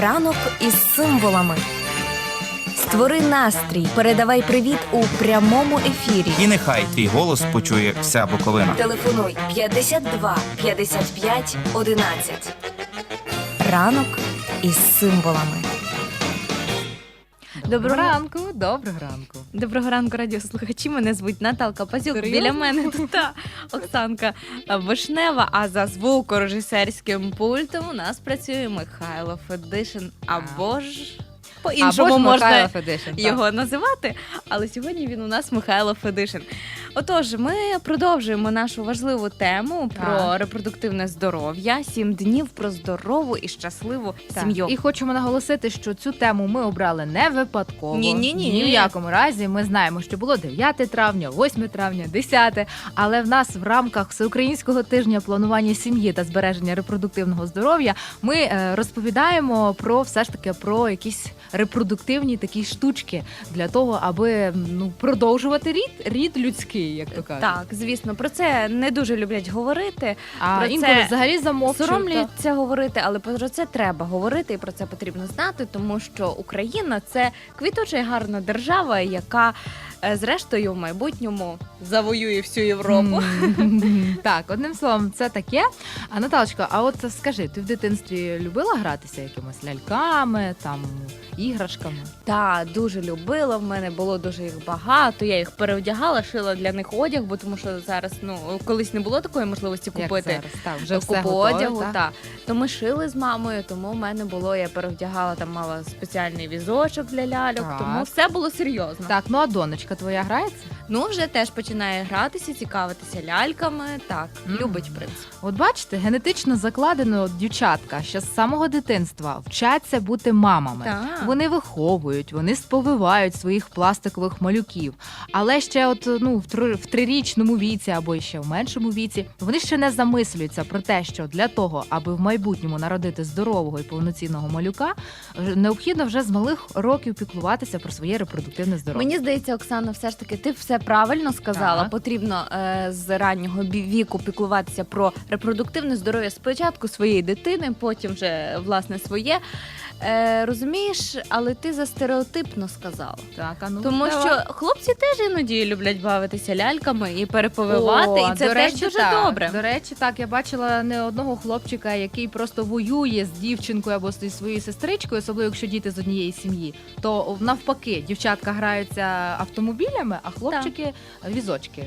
Ранок із символами. Створи настрій, передавай привіт у прямому ефірі. І нехай твій голос почує вся Буковина. Телефонуй 52 55 11. Ранок із символами. Доброго ранку. ранку, доброго ранку. Доброго ранку, радіослухачі. Мене звуть Наталка Пазюк. Серйозно? Біля мене тут та, Оксанка Вишнева. А за звукорежисерським пультом у нас працює Михайло Федишин. Або ж по-іншому можна Федишин, його називати. Але сьогодні він у нас Михайло Федишин. Отож, ми продовжуємо нашу важливу тему про Так. репродуктивне здоров'я. Сім днів про здорову і щасливу Так. сім'ю. І хочемо наголосити, що цю тему ми обрали не випадково. Ні-ні-ні. Ні в якому разі. Ми знаємо, що було 9 травня, 8 травня, 10, але в нас в рамках всеукраїнського тижня планування сім'ї та збереження репродуктивного здоров'я ми е, розповідаємо про все ж таки про якісь репродуктивні такі штучки для того, аби ну продовжувати рід рід людський, як то кажуть. Так, звісно, про це не дуже люблять говорити. А Про інколи це взагалі замовчують. Соромляться говорити, але про це треба говорити і про це потрібно знати, тому що Україна це квіточа і гарна держава, яка е, зрештою в майбутньому завоює всю Європу. М, Так, одним словом, це таке. А Наталочка, а от скажи, ти в дитинстві любила гратися якимись ляльками, там іграшками? Та дуже любила. В мене було дуже їх багато. Я їх переодягала, шила для них одяг, бо тому що зараз ну колись не було такої можливості Як купити. зараз? Так, вже все купу готове, одягу, так? та. То ми шили з мамою, тому в мене було, я перевдягала там мала спеціальний візочок для ляльок, Так. тому все було серйозно. Так, ну а донечка твоя грається? Ну вже теж починає гратися, цікавитися ляльками. Так, Мгм. любить в принципі. От бачите, генетично закладено дівчатка ще з самого дитинства вчаться бути мамами. Так. Вони виховують, вони сповивають своїх пластикових малюків. Але ще, от ну в три- в трирічному віці або ще в меншому віці, вони ще не замислюються про те, що для того, аби в майбутньому народити здорового і повноцінного малюка, необхідно вже з малих років піклуватися про своє репродуктивне здоров'я. Мені здається, Оксана, все ж таки, ти все правильно сказала. Так. Потрібно е, з раннього віку піклуватися про репродуктивне здоров'я спочатку своєї дитини, потім вже власне своє. Е, розумієш, але ти за стереотипно сказала. Так, а ну Тому давай. що хлопці теж іноді люблять бавитися ляльками і переповивати, О, і це до теж дуже так. добре. До речі, так я бачила не одного хлопчика, який просто воює з дівчинкою або зі своєю сестричкою, особливо якщо діти з однієї сім'ї. То навпаки, дівчатка граються автомобілями, а хлопчики візочки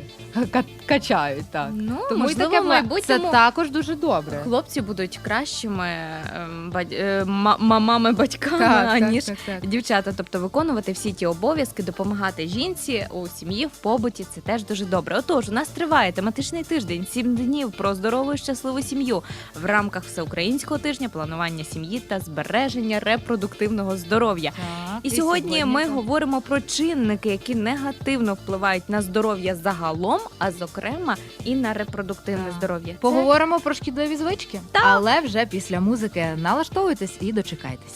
ка- качають. Так Ну, тому можливо, таке в майбутньому це також дуже добре. хлопці будуть кращими ем, е, ма- мамами, батьками, аніж так, так. дівчата. Тобто виконувати всі ті обов'язки, допомагати жінці у сім'ї, в побуті. Це теж дуже добре. Отож, у нас триває тематичний тиждень, сім днів про здорову і щасливу сім'ю в рамках всеукраїнського тижня планування сім'ї та збереження репродуктивного здоров'я. Так, І сьогодні ми так. говоримо про чинники, які негативно впливають на здоров'я загалом, а зокрема і на репродуктивне Так. здоров'я. Це Поговоримо про шкідливі звички, Так. але вже після музики налаштовуйтесь і дочекайтесь.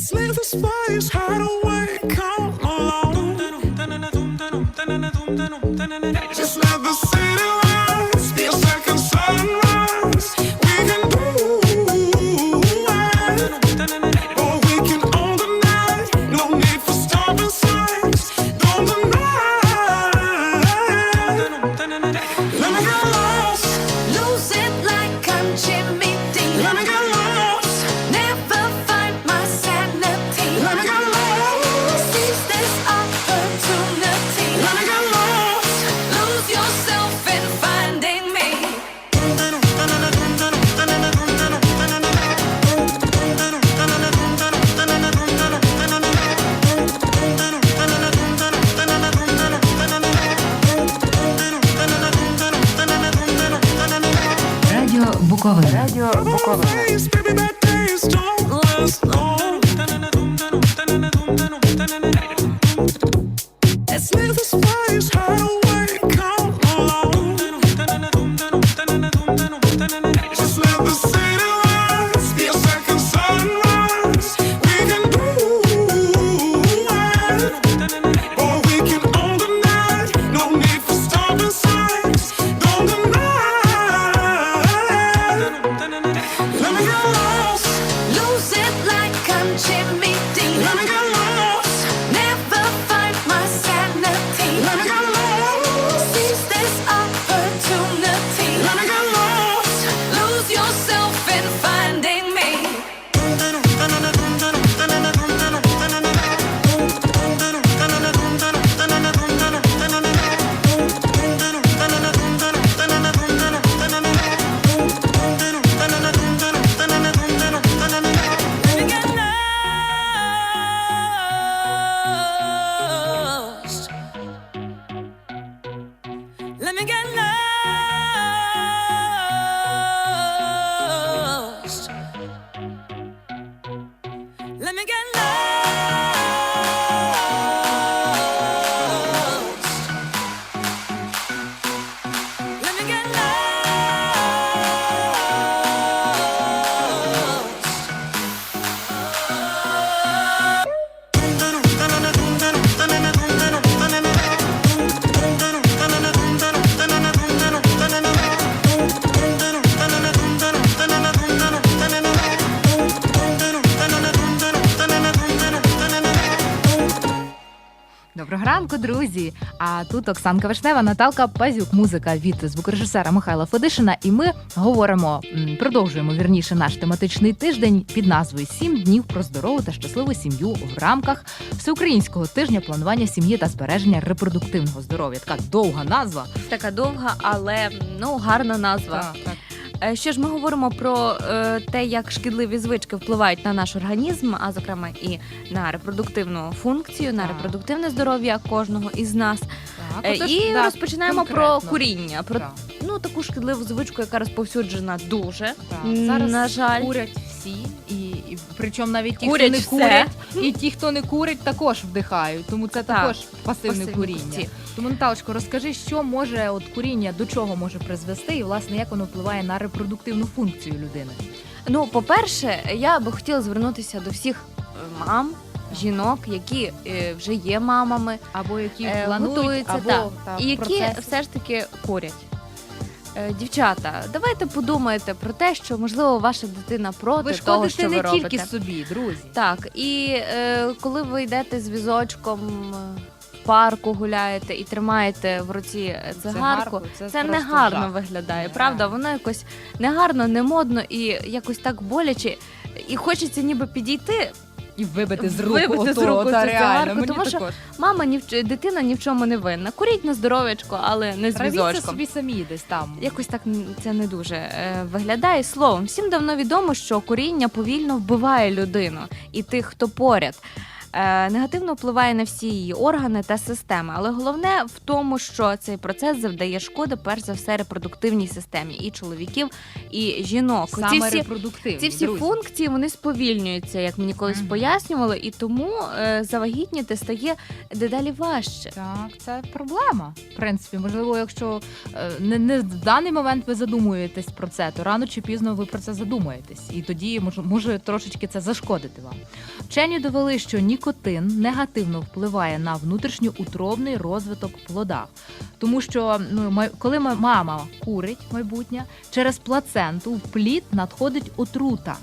Let's leave the spice hide away. А тут Оксанка Вишнева, Наталка Пазюк, музика від звукорежисера Михайла Федишина. І ми говоримо, продовжуємо вірніше наш тематичний тиждень під назвою Сім днів про здорову та щасливу сім'ю в рамках всеукраїнського тижня планування сім'ї та збереження репродуктивного здоров'я. Така довга назва. Така довга, але ну гарна назва. Е, Що ж ми говоримо про е, те, як шкідливі звички впливають на наш організм, а зокрема і на репродуктивну функцію, на репродуктивне здоров'я кожного із нас. Так, Е, отож, і да, розпочинаємо конкретно. про куріння, про Так, ну таку шкідливу звичку, яка розповсюджена дуже. так. Зараз на жаль. курять всі, і, і причому навіть ті, Курять хто не все. курять, і ті, хто не курить, також вдихають. Тому це Так, також пасивне Пасивні куріння. курці. Тому Наталочко, розкажи, що може от куріння до чого може призвести, і власне як воно впливає на репродуктивну функцію людини. Ну, по-перше, я би хотіла звернутися до всіх е, мам, жінок, які е, вже є мамами, Або які Е, планують, готуються, або так. та, і які процес. все ж таки курять. Е, Дівчата, давайте подумайте про те, що можливо ваша дитина проти ви того, що ви не робите. тільки собі, друзі. Так, і е, коли ви йдете з візочком е, в парку гуляєте і тримаєте в руці е, цигарку, це, це, не гарно жах. виглядає, Ні, правда? Воно якось негарно, немодно і якось так боляче. І хочеться ніби підійти. І вибити з рук Вибити з руку цю цигарку, тому що. Мама ні в ч- дитина ні в чому не винна. Куріть на здоров'ячко, але не з візочком. собі самі десь там. Якось так це не дуже е, виглядає. Словом, всім давно відомо, що куріння повільно вбиває людину і тих, хто поряд. Е, негативно впливає на всі її органи та системи, але головне в тому, що цей процес завдає шкоди перш за все репродуктивній системі і чоловіків, і жінок. Саме ці всі ці всі друзі. функції вони сповільнюються, як мені колись Мгм. пояснювали, і тому е, завагітніти стає дедалі важче. Так, це проблема. В принципі, можливо, якщо е, не, не в даний момент ви задумуєтесь про це, то рано чи пізно ви про це задумаєтесь, і тоді може, може трошечки це зашкодити вам. Вчені довели, що нікотин негативно впливає на внутрішньоутробний розвиток плода, тому що ну коли ма- мама курить майбутнє, через плаценту в плід надходить отрута.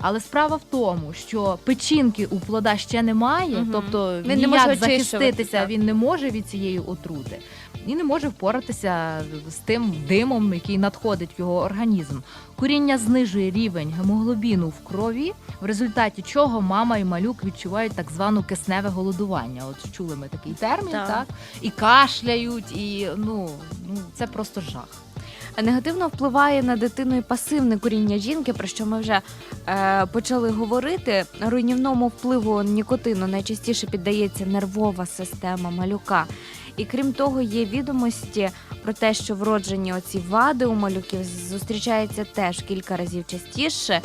Але справа в тому, що печінки у плода ще немає, угу. тобто Він не ніяк може захиститися так. він не може від цієї отрути і не може впоратися з тим димом, який надходить в його організм. Куріння знижує рівень гемоглобіну в крові, в результаті чого мама і малюк відчувають так звану кисневе голодування. От чули ми такий термін, Так. так, і кашляють, і ну, ну це просто жах. Негативно впливає на дитину і пасивне куріння жінки, про що ми вже е, почали говорити. Руйнівному впливу нікотину найчастіше піддається нервова система малюка. І крім того, є відомості про те, що вроджені оці вади у малюків зустрічаються теж кілька разів частіше,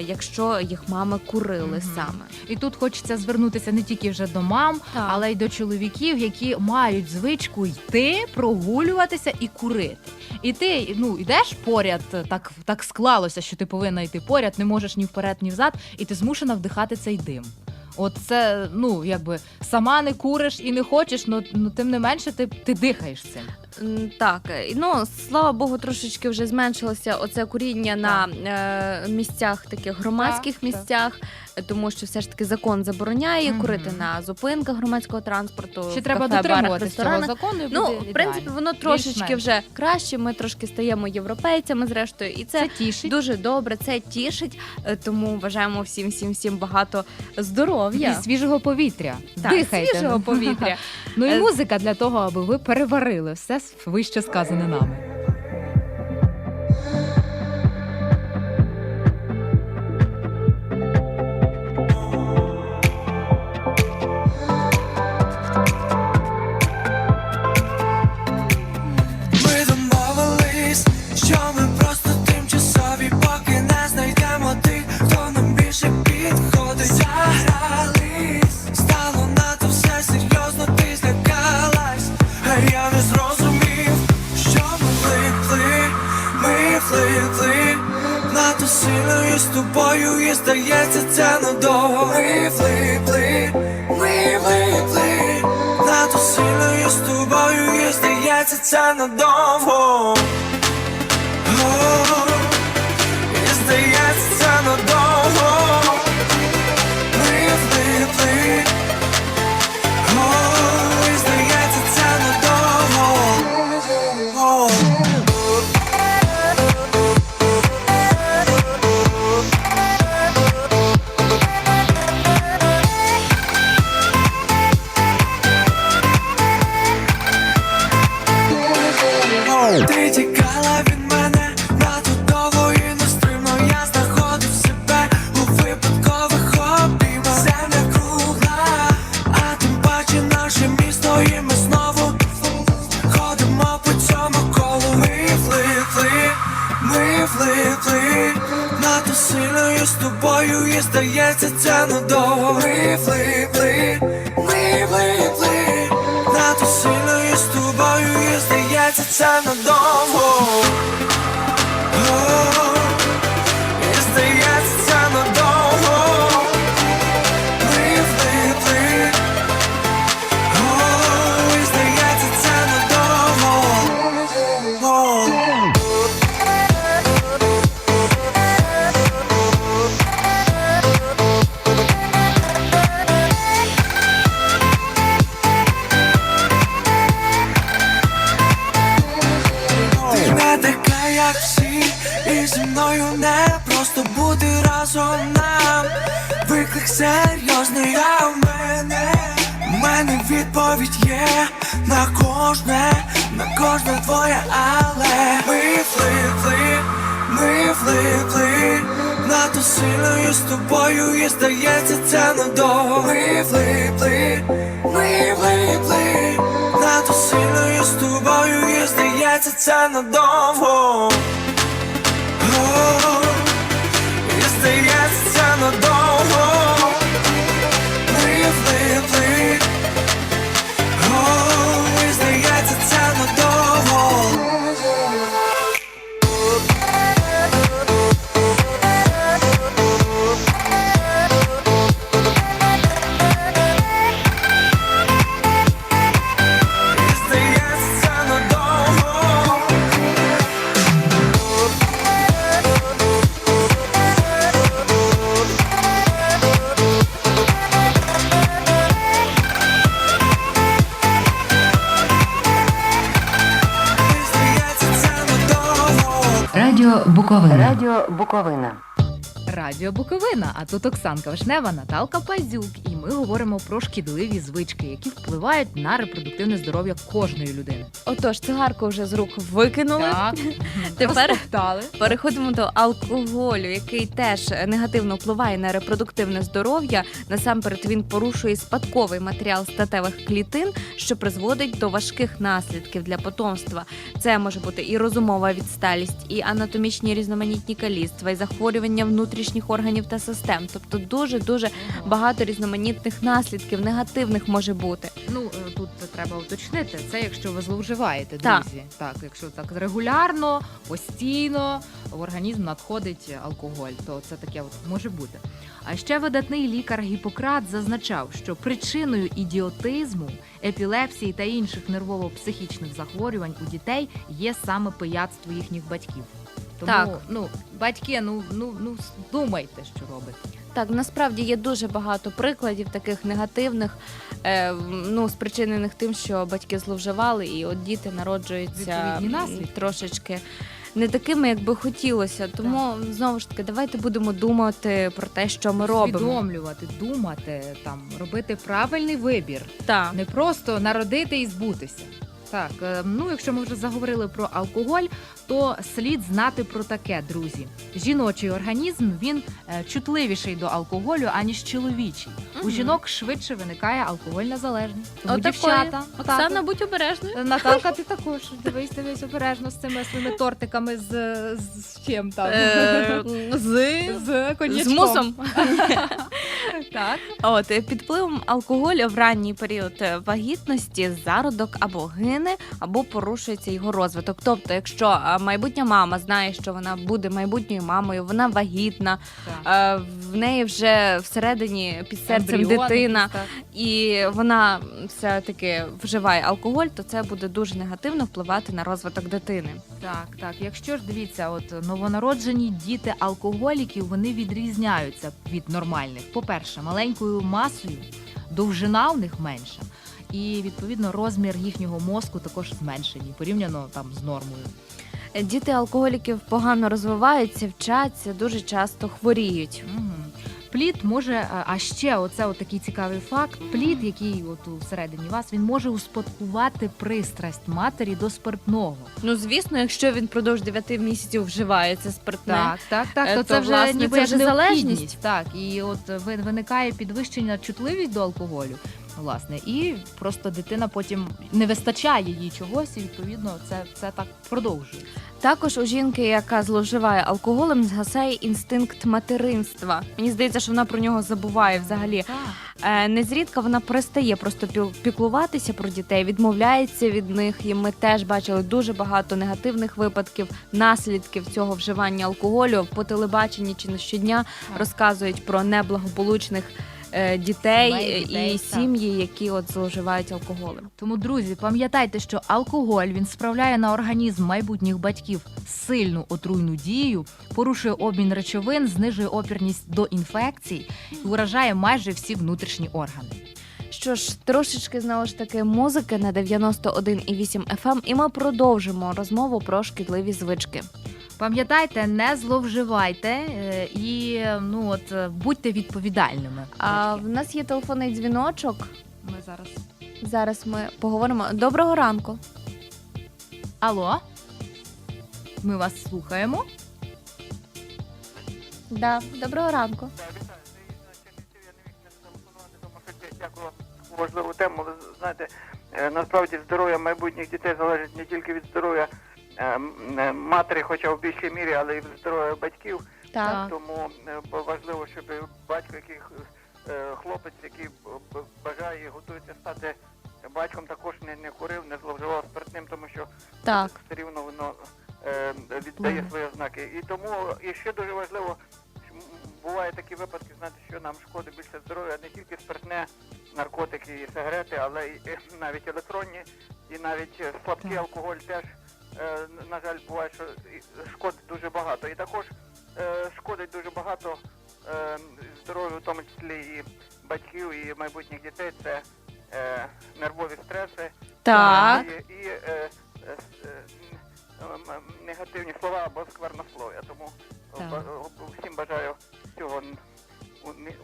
якщо їх мами курили угу. саме. І тут хочеться звернутися не тільки вже до мам, Так. але й до чоловіків, які мають звичку йти, прогулюватися і курити. І ти ну йдеш поряд, так так склалося, що ти повинна йти поряд, не можеш ні вперед, ні взад, і ти змушена вдихати цей дим. От це ну якби сама не куриш і не хочеш, ну, ну тим не менше ти, ти дихаєш цим. Так, е, ну слава Богу, трошечки вже зменшилося оце куріння на е, місцях, таких громадських Так, місцях, е, тому що все ж таки закон забороняє Мгм. курити на зупинках громадського транспорту. Ще в треба кафе, барах, дотримуватися цього ресторанах. закону. і Ну, буде в принципі, ідеально. воно трошечки Більш-менш. вже краще. Ми трошки стаємо європейцями, зрештою, і це. це тішить. Дуже добре, це тішить, е, тому бажаємо всім, всім, всім багато здоров'я. І свіжого повітря. Так, Дихайте. свіжого повітря. Ну і Е, музика для того, аби ви переварили все вище сказане нами. Здається це сильною з тобою і здається це надовго. Ми влипли, ми влипли, нато сильною з тобою і здається це надовго. Буковина. Радіо Буковина. Радіо Буковина. А тут Оксанка Вишнева, Наталка Пазюк. Ми говоримо про шкідливі звички, які впливають на репродуктивне здоров'я кожної людини. Отож, цигарку вже з рук викинули. Так, Тепер розтоптали. Переходимо до алкоголю, який теж негативно впливає на репродуктивне здоров'я. Насамперед він порушує спадковий матеріал статевих клітин, що призводить до важких наслідків для потомства. Це може бути і розумова відсталість, і анатомічні різноманітні каліцтва, і захворювання внутрішніх органів та систем. Тобто дуже дуже багато різноманітних наслідків негативних може бути. Ну е, тут треба уточнити. Це якщо ви зловживаєте, Так. друзі. Так, якщо так регулярно, постійно в організм надходить алкоголь, то це таке от може бути. А ще видатний лікар Гіппократ зазначав, що причиною ідіотизму, епілепсії та інших нервово-психічних захворювань у дітей є саме пияцтво їхніх батьків. Тому, Так. ну батьки, ну ну ну думайте, що робите. Так, насправді є дуже багато прикладів таких негативних, е, ну спричинених тим, що батьки зловживали, і от діти народжуються трошечки. Не такими, як би хотілося, тому знову ж таки, давайте будемо думати про те, що ми робимо. Усвідомлювати, думати, там робити правильний вибір. Так. Не просто народити і збутися. Так, е, ну якщо ми вже заговорили про алкоголь, то слід знати про таке, друзі. Жіночий організм він е, чутливіший до алкоголю, аніж чоловічий. У жінок швидше виникає алкогольна залежність. Тому Отакої. дівчата, Оксана, так, будь обережною. от. Наталка, ти також дивись, дивись обережно з цими своїми тортиками з, з чим там Е, з, з з мусом. Так. От е, під впливом алкоголю в ранній період е, вагітності зародок або гине, або порушується його розвиток. Тобто, якщо е, майбутня мама знає, що вона буде майбутньою мамою, вона вагітна, Так. е, в неї вже всередині під серцем Ембріони дитина, так. і вона все таки вживає алкоголь, то це буде дуже негативно впливати на розвиток дитини. Так, так. Якщо ж дивіться, от новонароджені діти алкоголіків вони відрізняються від нормальних. По-перше, маленькою масою, довжина у них менша, і відповідно розмір їхнього мозку також зменшений порівняно там з нормою. Е, Діти алкоголіків погано розвиваються, вчаться, дуже часто хворіють. Плід може, е, а ще оце от такий цікавий факт. Плід, який от всередині вас, він може успадкувати пристрасть матері до спиртного. Ну звісно, якщо він продовж 9 місяців вживає це спиртне. Так, так, так. Е, То то, це вже власне, ніби це вже залежність. Так, і от виникає підвищення чутливість до алкоголю. Власне, і просто дитина потім не вистачає їй чогось, і відповідно це, це так продовжує. Також у жінки, яка зловживає алкоголем, згасає інстинкт материнства. Мені здається, що вона про нього забуває взагалі. Е, Незрідка вона перестає просто піклуватися про дітей, відмовляється від них. І ми теж бачили дуже багато негативних випадків, наслідків цього вживання алкоголю по телебаченні чи не щодня розказують про неблагополучних е, дітей, Сімей, дітей, і так. сім'ї, які от зловживають алкоголем. Тому, друзі, пам'ятайте, що алкоголь він справляє на організм майбутніх батьків сильну отруйну дію, порушує обмін речовин, знижує опірність до інфекцій і уражає майже всі внутрішні органи. Що ж, трошечки знову ж таки музики на 91,8 FM, і ми продовжимо розмову про шкідливі звички. Пам'ятайте, не зловживайте е, і ну от е, будьте відповідальними. А в нас є телефонний дзвіночок. ми зараз. Зараз ми поговоримо. Доброго ранку. Алло, ми вас слухаємо. Да, доброго ранку. Дякую вам за важливу тему. Ви знаєте, е, насправді здоров'я майбутніх дітей залежить не тільки від здоров'я е, е, матері, хоча в більшій мірі, але й від здоров'я батьків. Так. Тому е, важливо, щоб батько, який е, хлопець, який бажає і готується стати батьком, також не, не курив, не зловживав спиртним, тому що Так. все рівно воно е, віддає свої ознаки. І тому і ще дуже важливо, бувають такі випадки, знаєте, що нам шкодить більше здоров'я, не тільки спиртне, наркотики і сигарети, але й е, навіть електронні, і навіть е, слабкий алкоголь теж, е, на жаль, буває, що шкодить дуже багато. І також е, шкодить дуже багато е, здоров'ю, в тому числі і батьків, і майбутніх дітей. Це е, нервові стреси, Так. і, і е, е, е, негативні слова або сквернослов'я. Тому Так. всім бажаю цього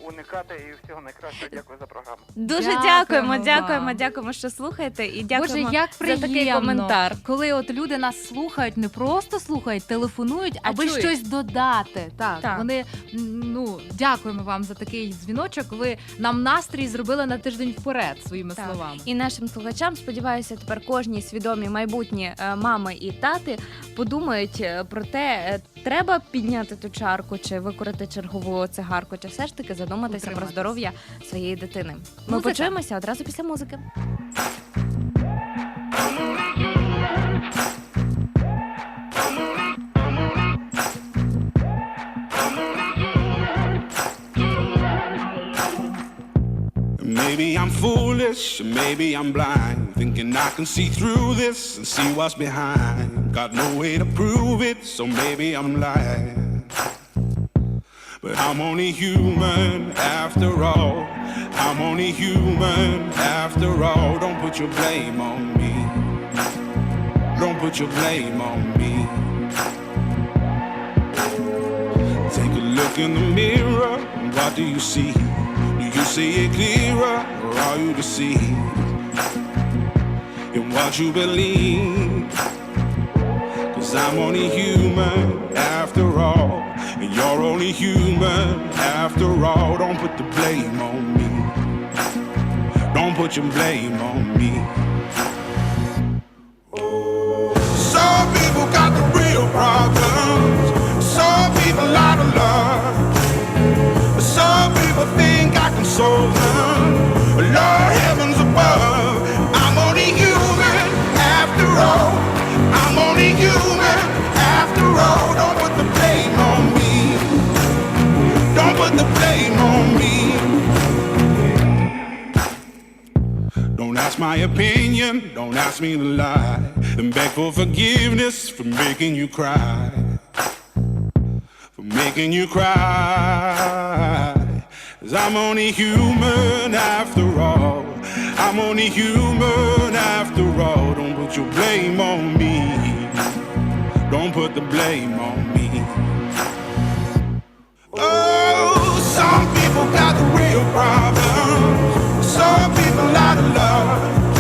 уникати і всього найкращого. Дякую за програму. Дуже Дякуємо дякуємо, вам. дякуємо, дякуємо, що слухаєте, і дякуємо Боже, як за приємно, такий коментар. коли от люди нас слухають, не просто слухають, телефонують, А аби чують. щось додати. Так, Так. вони м, ну дякуємо вам за такий дзвіночок. Ви нам настрій зробили на тиждень вперед своїми Так. словами. І нашим слухачам сподіваюся, тепер кожні свідомі майбутні е, мами і тати подумають е, про те, е, треба підняти ту чарку, чи викорити чергову цигарку, чи все ж таки задуматися про здоров'я своєї дитини. Ми Музика. почуємося одразу після музики. Maybe I'm foolish, maybe I'm blind, thinking I can see through this and see what's behind. Got no way to prove it, so maybe I'm lying. But I'm only human after all. I'm only human after all. Don't put your blame on me. Don't put your blame on me. Take a look in the mirror. What do you see? Do you see it clearer or are you deceived in what you believe? Cause I'm only human after all. And you're only human after all. Don't put the blame on me. Don't put your blame on me. Some people got the real problems. My opinion, don't ask me to lie. And beg for forgiveness for making you cry. For making you cry. Cause I'm only human after all. I'm only human after all. Don't put your blame on me. Don't put the blame on me. Oh, some people got the real problems. Some people out of love.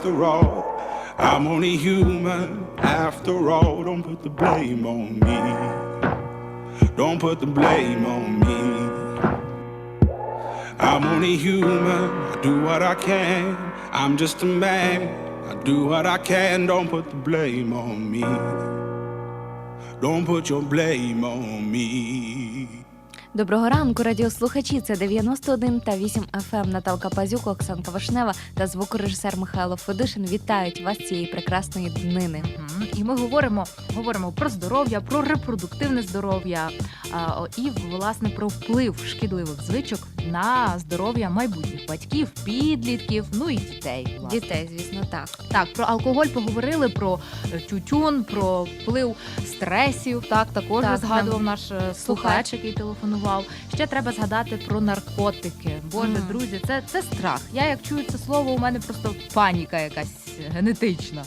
After all. I'm only human after all. Don't put the blame on me. Don't put the blame on me. I'm only human. I do what I can. I'm just a man. I do what I can. Don't put the blame on me. Don't put your blame on me. Доброго ранку, радіослухачі. Це 91 та 8 FM. Наталка Пазюк, Оксанка Вишнева та звукорежисер Михайло Федишин вітають вас цієї прекрасної днини. І ми говоримо, говоримо про здоров'я, про репродуктивне здоров'я і власне про вплив шкідливих звичок на здоров'я майбутніх батьків, підлітків, ну і дітей. власне. Дітей, звісно, так. Так, про алкоголь поговорили, про е, тютюн, про вплив стресів. Так, також Так, згадував наш е, слухач, який телефонував. Ще треба згадати про наркотики. Боже, mm. друзі, це, це страх. Я як чую це слово, у мене просто паніка якась генетична.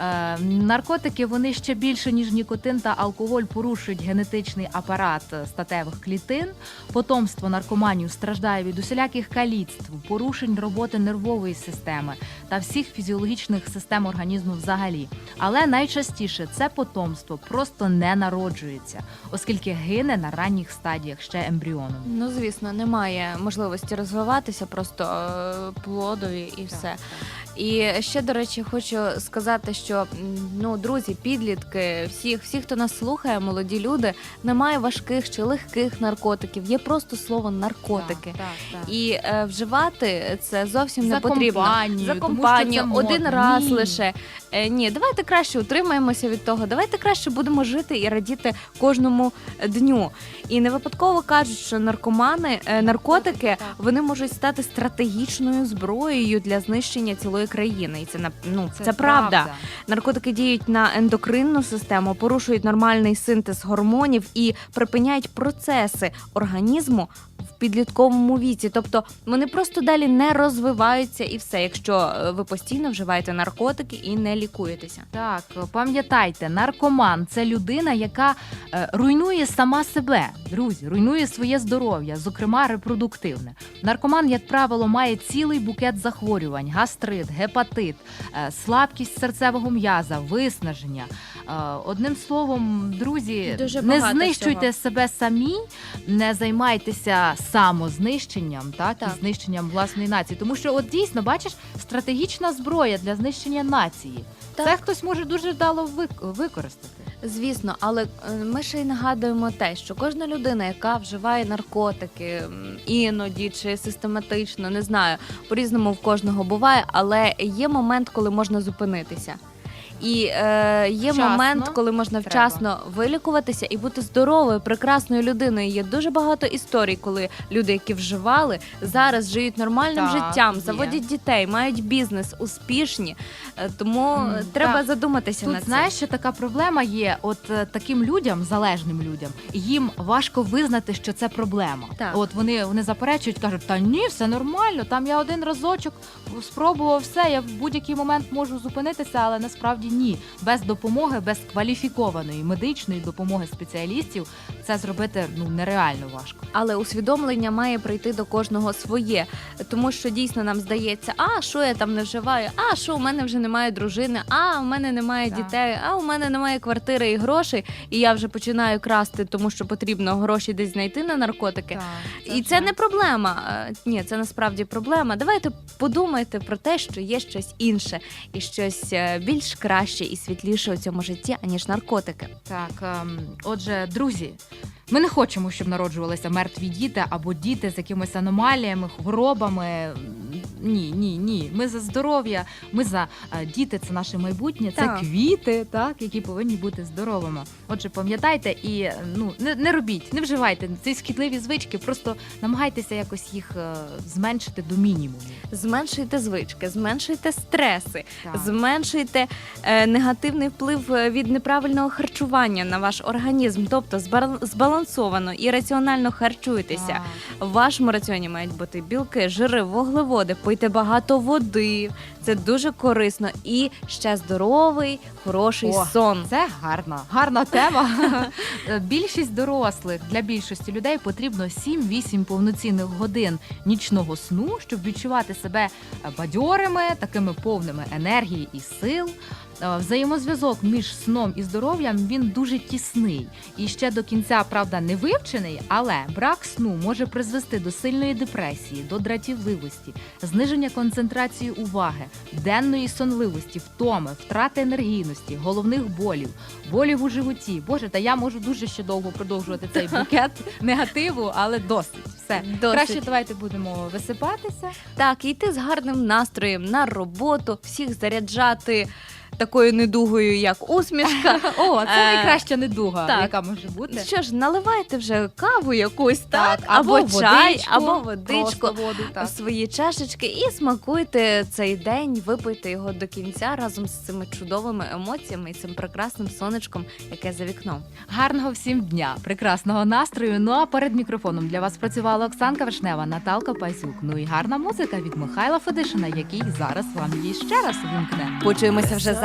Е, наркотики вони ще більше ніж нікотин та алкоголь порушують генетичний апарат статевих клітин. Потомство наркоманів страждає від усіляких каліцтв, порушень роботи нервової системи та всіх фізіологічних систем організму взагалі. Але найчастіше це потомство просто не народжується, оскільки гине на ранніх стадіях ще ембріоном. Ну, звісно, немає можливості розвиватися, просто е, плодові і все. І ще, до речі, хочу сказати, що ну, друзі, підлітки, всіх, всі, хто нас слухає, молоді люди, немає важких чи легких наркотиків, є просто слово наркотики. Так, так, так. І е, вживати це зовсім За не потрібно. компанію, За тому компанію що це один модно. раз Ні. лише. Е, ні, давайте краще утримаємося від того. Давайте краще будемо жити і радіти кожному дню. І не випадково кажуть, що наркомани, е, наркотики вони можуть стати стратегічною зброєю для знищення цілої країни. І це ну, це, правда. Наркотики діють на ендокринну систему, порушують нормальний синтез гормонів і припиняють процеси організму в підлітковому віці. Тобто вони просто далі не розвиваються і все, якщо е, ви постійно вживаєте наркотики і не лікуєтеся. Так, пам'ятайте, наркоман це людина, яка е, руйнує сама себе, друзі, руйнує своє здоров'я, зокрема репродуктивне. Наркоман, як правило, має цілий букет захворювань: гастрит, гепатит, е, слабкість серцевого м'яза, виснаження. Е, одним словом, друзі, Дуже не багато знищуйте всього. себе самі, не займайтеся самознищенням, так, Так. і знищенням власної нації. Тому що, от дійсно, бачиш, стратегічна зброя для знищення нації. Так. Це хтось може дуже вдало вик- використати. Звісно, але е, ми ще й нагадуємо те, що кожна людина, яка вживає наркотики іноді чи систематично, не знаю, по-різному в кожного буває, але є момент, коли можна зупинитися. І е, є Вчасно момент, коли можна треба. вчасно вилікуватися і бути здоровою, прекрасною людиною. Є дуже багато історій, коли люди, які вживали, зараз живуть нормальним Так, життям, є. заводять дітей, мають бізнес, успішні. Е, Тому М, треба так. задуматися Тут над знаєш, що така проблема є. От е, таким людям, залежним людям, їм важко визнати, що це проблема. Так. От вони, вони заперечують, кажуть, та ні, все нормально. Там я один разочок спробував все. Я в будь-який момент можу зупинитися, але насправді ні. Без допомоги, без кваліфікованої медичної допомоги спеціалістів це зробити ну нереально важко. Але усвідомлення має прийти до кожного своє, тому що дійсно нам здається, а що я там не вживаю, а що у мене вже немає дружини, а у мене немає Так. дітей, а у мене немає квартири і грошей, і я вже починаю красти, тому що потрібно гроші десь знайти на наркотики. І це не проблема. Е, Ні, це насправді проблема. Давайте подумайте про те, що є щось інше і щось е, більш краще і світліше у цьому житті, аніж наркотики. Так, ем, отже, друзі, ми не хочемо, щоб народжувалися мертві діти або діти з якимись аномаліями, хворобами. Ні, ні, ні. Ми за здоров'я, ми за е, діти, це наше майбутнє, це Так. квіти, так, які повинні бути здоровими. Отже, пам'ятайте і е, ну не, не робіть, не вживайте ці шкідливі звички, просто намагайтеся якось їх е, зменшити до мінімуму. Зменшуйте звички, зменшуйте стреси. Так. Зменшуйте е, негативний вплив від неправильного харчування на ваш організм, тобто збар- збалансовано і раціонально харчуйтеся. Так. В вашому раціоні мають бути білки, жири, вуглеводи, пийте багато води. Це дуже корисно і ще здоровий, хороший О, сон. Це гарна, гарна тема. Більшість дорослих для більшості людей потрібно 7-8 повноцінних годин нічного сну, щоб відчувати себе бадьорими, такими повними енергії і сил. Е, Взаємозв'язок між сном і здоров'ям він дуже тісний і ще до кінця, правда, не вивчений, але брак сну може призвести до сильної депресії, до дратівливості, зниження концентрації уваги, денної сонливості, втоми, втрати енергійності, головних болів, болів у животі. Боже, та я можу дуже ще довго продовжувати цей букет негативу, але досить. Все Досить. краще давайте будемо висипатися. Так, і йти з гарним настроєм на роботу, всіх заряджати такою недугою, як усмішка. О, це Е, найкраща недуга, так. яка може бути. Що ж, наливайте вже каву якусь, так, або, або, чай, водичку, або водичку. воду, так. свої чашечки і смакуйте цей день, випийте його до кінця разом з цими чудовими емоціями і цим прекрасним сонечком, яке за вікном. Гарного всім дня, прекрасного настрою. Ну а перед мікрофоном для вас працювала Оксанка Вишнева, Наталка Пазюк. Ну і гарна музика від Михайла Федишина, який зараз вам її ще раз увімкне. Почуємося вже